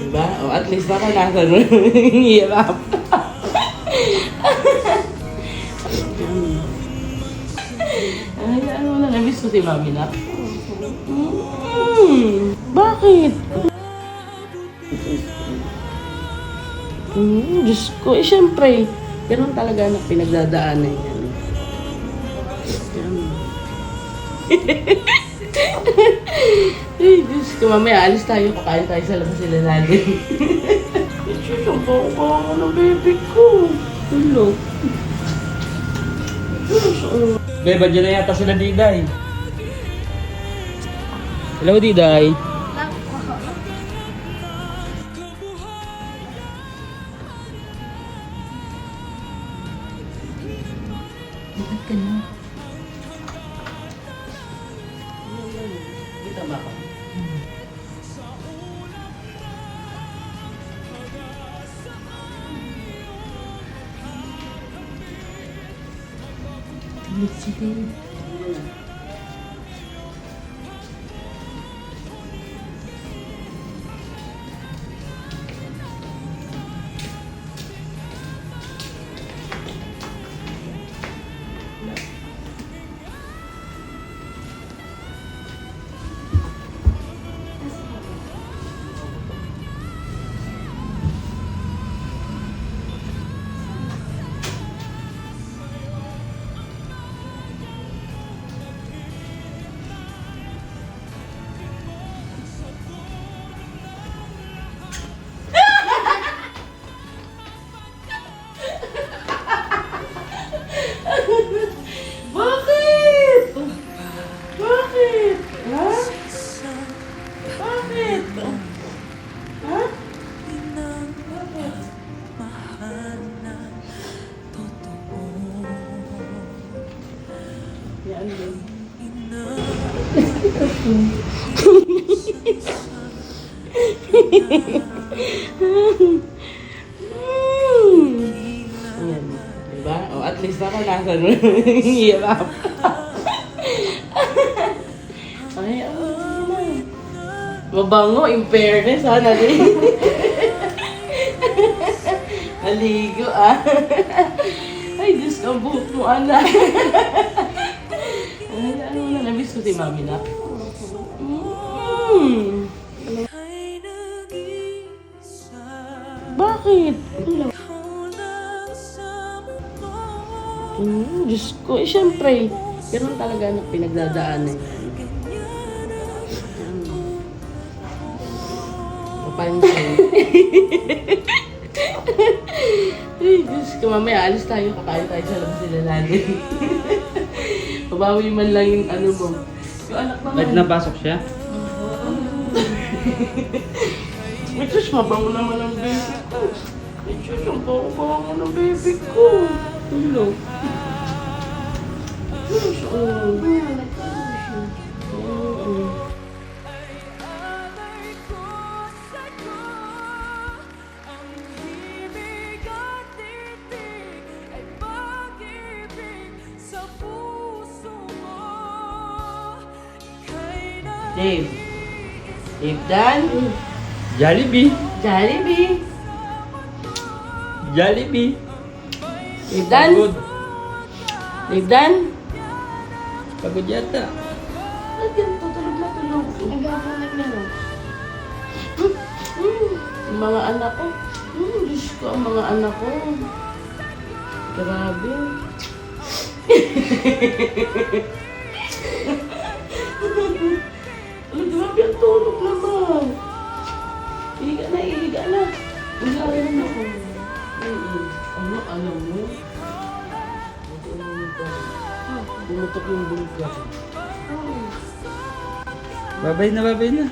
Diba? O at least nakalasan mo yung hirap. Ay, ano na, namiss ko si Mami na. Mm, bakit? Mm, Diyos ko, eh syempre, ganun talaga na pinagdadaanan yan. Yan. Ay, Diyos ko, mamaya alis tayo, kakain tayo sa labas sila natin. Diyos, ang bako ng baby ko. Hello. Diyos, oh. Beba, dyan na yata sila Diday. Hello, Diday. Bakit ka na? Birlikte değil. Ayan. Diba? O, at least nakalasan mo yung hirap. Ay, na. Mabango, in fairness, ha, nali. Naligo, ah. Ay, Diyos ang buhok mo, anak. Ko si Mami na. Mm. Bakit? Mm, Diyos ko, eh syempre, ganun talaga na pinagdadaanan yan. Papansin. Ay, Diyos ko, mamaya alis tayo, kakain tayo sa labas sila natin. Pabawi man lang yung ano mo. Yung anak naman. Like napasok siya? Ay, Diyos, mabango naman ang baby ko. Ay, Diyos, ang bango-bango ng baby ko. Hello. Diyos, oh. Dave. Dave Dan. Jollibee. Jollibee. Jollibee. Dave Dan. Pagod. Dave Dan. Pagod yata. Ba't ganito? Tulog na tulog. Hmm, Ang mga anak ko. Hmm, Diyos ko, ang mga anak ko. Grabe. Ang tulog naman. Higa na, higa na. Ang grabe na ako. Ano, alam mo? Bumutok yung bulgar. Babay na, babay na.